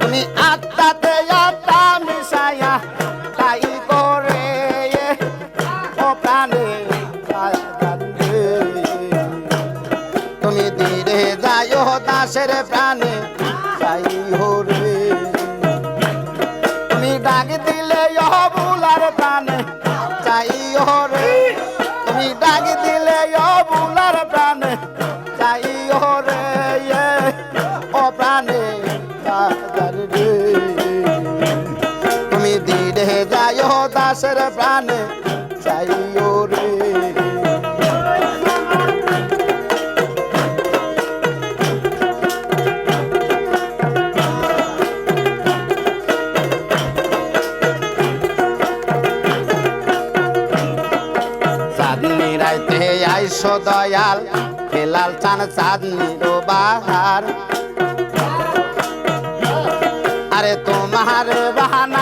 তুমি আত্মাতে আত্মা মিশাইয়া তাই করে তুমি ধীরে যাই দাসের প্রাণে যাই হরে। দাসের প্রাণে চাই রে। চাঁদনি রাইতে আইসো দয়াল খেলাল চান চাঁদনির বাহার। আরে তোমার বাহানাইয়া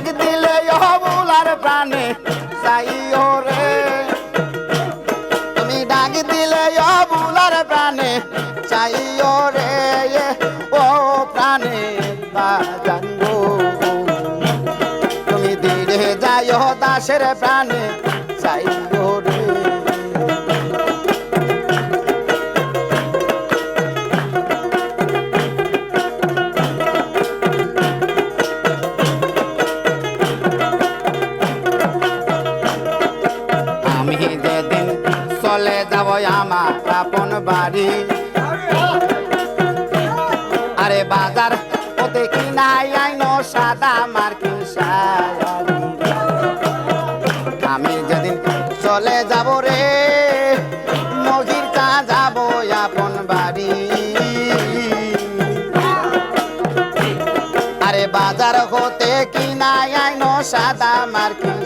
ডাক দিলে অবুলার প্রাণে সাই রে। তুমি ডাক দিলে অবুলার প্রাণে চাই রে। ও প্রাণে। তুমি দিলে যাই দাসের প্রাণে চাই আমার বাড়ি। আরে বাজার, ওতে সাদা মার্কিন আমি যেদিন চলে যাব রে মজির কা যাব আপন বাড়ি। আরে বাজার হতে কিনাই আইনো সাদা মার্কিন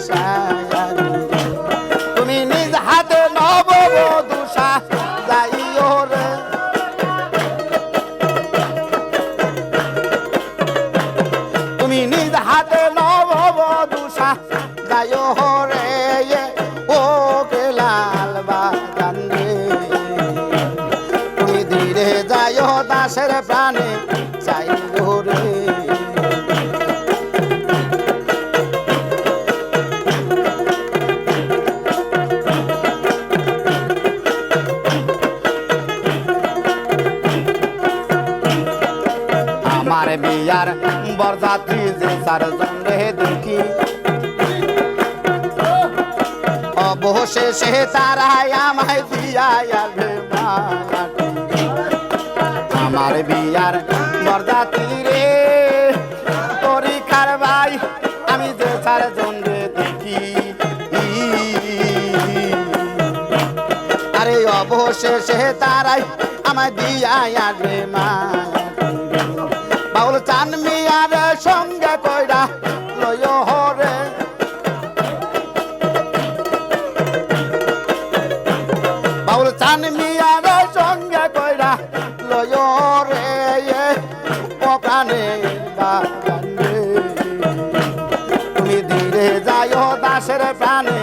বিয়ার বরযাত্রী যে চারজন রে দেখি অবশেষে তারাই আমায় দিয়া আসবে মায়াটি। আমার বিয়ার বরযাত্রী রে পরীক্ষার ভাই আমি যে চারজন রে দেখি আরে অবশেষে তারাই আমায় দিয়া আসবে মায়াটি। সঙ্গে কইরা লয় হরে বাউল চান মিয়ার সঙ্গে কইরা লয় রে ও প্রাণে। তুমি ধীরে যাইও দাসের প্রাণে